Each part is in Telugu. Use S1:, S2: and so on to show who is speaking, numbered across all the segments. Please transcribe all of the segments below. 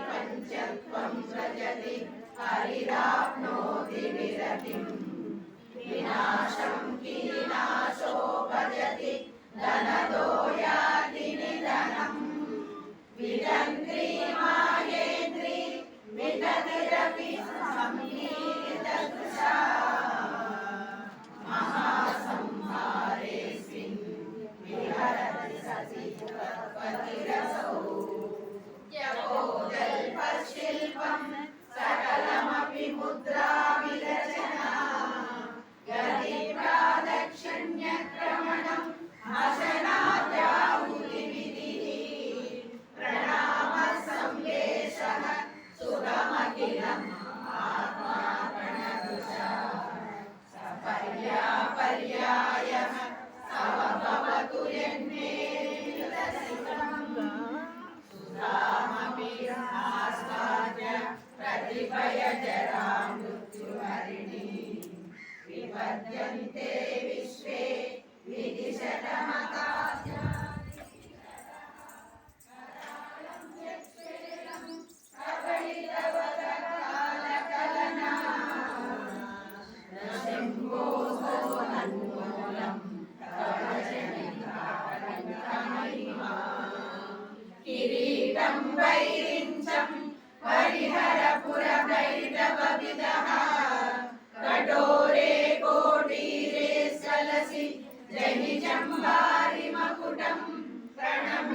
S1: పంచత్వం ప్రజతి హరిరాప్నోతి విరతిం వినాశం కీనాశో భజతి ధనదో యాతి నిధనం వితంత్రీ మాయేంద్రీ पद्यन्ते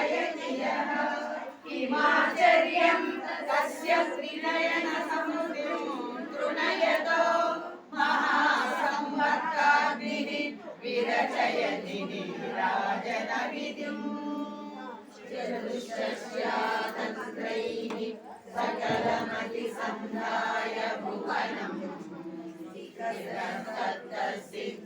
S1: भावयति यः किमाश्चर्यं तस्य त्रिनयनसमुद्रं तृणयतो महासंवर्गाग्निः विरचयति नीराजनविधिम् चतुष्टस्यातन्त्रैः सकलमतिसन्धाय भुवनम् तत्तस्य